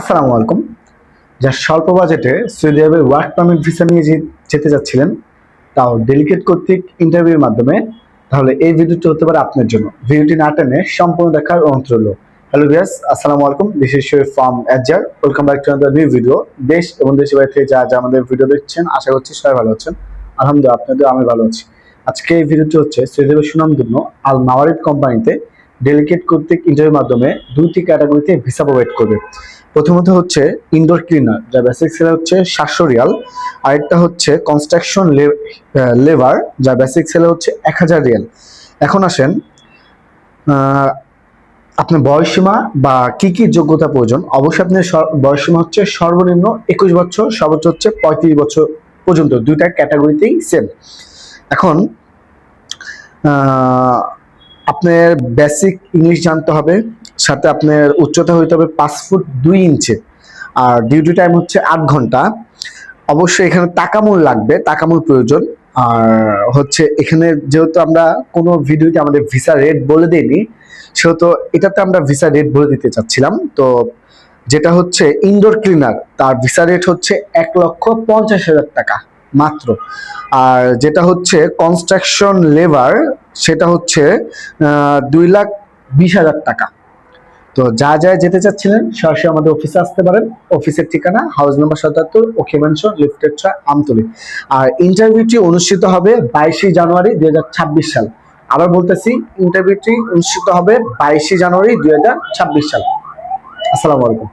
আসসালামু আলাইকুম। যা স্বল্প বাজেটে সৌদি আরবে ওয়ার্ক পারমিট ভিসা নিয়ে যেতে যাচ্ছিলেন, তাও ডেলিগেট কর্তৃক ইন্টারভিউর মাধ্যমে। তাহলে এই ভিডিওটি হতে পারে আপনার জন্য। ভিডিওটি না টেনে সম্পূর্ণ দেখার অনুরোধ রইল। হ্যালো ভিয়াস আসসালামু আলাইকুম। This is Sharif from এজার welcome back to another new video দেশ এবং দেশের বাইরে থেকে যা যা আমাদের ভিডিও দেখছেন, আশা করছি সবাই ভালো আছেন। আলহামদুলিল্লাহ আপনাদের আমি ভালো আছি। আজকে এই ভিডিওটি হচ্ছে সৌদি আরবের সুনামধন্য আল মাওয়ারিদ কোম্পানিতে ডেলিগেট কর্তৃক ইন্টারভিউর মাধ্যমে দুইটি ক্যাটাগরিতে ভিসা প্রোভাইড করবে। প্রথমত হচ্ছে ইনডোর ক্লিনার যা বেসিক সেল হচ্ছে সাতশো রিয়াল। আরেকটা হচ্ছে কনস্ট্রাকশন লেবার যা বেসিক সেল হচ্ছে এক হাজার রিয়াল। এখন আসেন আপনার বয়সীমা বা কি কি যোগ্যতা প্রয়োজন? অবশ্যই আপনার বয়সীমা হচ্ছে সর্বনিম্ন একুশ বছর, সর্বোচ্চ হচ্ছে পঁয়ত্রিশ বছর পর্যন্ত। দুইটা ক্যাটাগরিতেই সেম এখন আপনার বেসিক ইংলিশ জানতে হবে। সাথে আপনার উচ্চতা হইতে হবে পাঁচ ফুট দুই ইঞ্চি। আর ডিউটি টাইম হচ্ছে আট ঘণ্টা। অবশ্যই এখানে টাকামূল লাগবে টাকামূল প্রয়োজন। আর হচ্ছে এখানে যেহেতু আমরা কোনো ভিডিওতে আমাদের ভিসা রেট বলে দিইনি, সেহেতু এটাতে আমরা ভিসা রেট বলে দিতে চাচ্ছিলাম। তো যেটা হচ্ছে ইনডোর ক্লিনার তার ভিসা রেট হচ্ছে এক লক্ষ পঞ্চাশ হাজার টাকা মাত্র। আর যেটা হচ্ছে কনস্ট্রাকশন লেবার সেটা হচ্ছে দুই লাখ বিশ হাজার টাকা। তো যা যা যেতে চাচ্ছিলেন, সরাসরি আমাদের অফিসে আসতে পারেন। অফিসের ঠিকানা হাউস নাম্বার সতাত্তর ওকে ম্যানশন লিফটেড আমতলি। আর ইন্টারভিউটি অনুষ্ঠিত হবে বাইশে জানুয়ারি দুই হাজার ছাব্বিশ সাল। আবার বলতেছি ইন্টারভিউটি অনুষ্ঠিত হবে বাইশে জানুয়ারি দুই হাজার ছাব্বিশ সাল। আসসালামু আলাইকুম।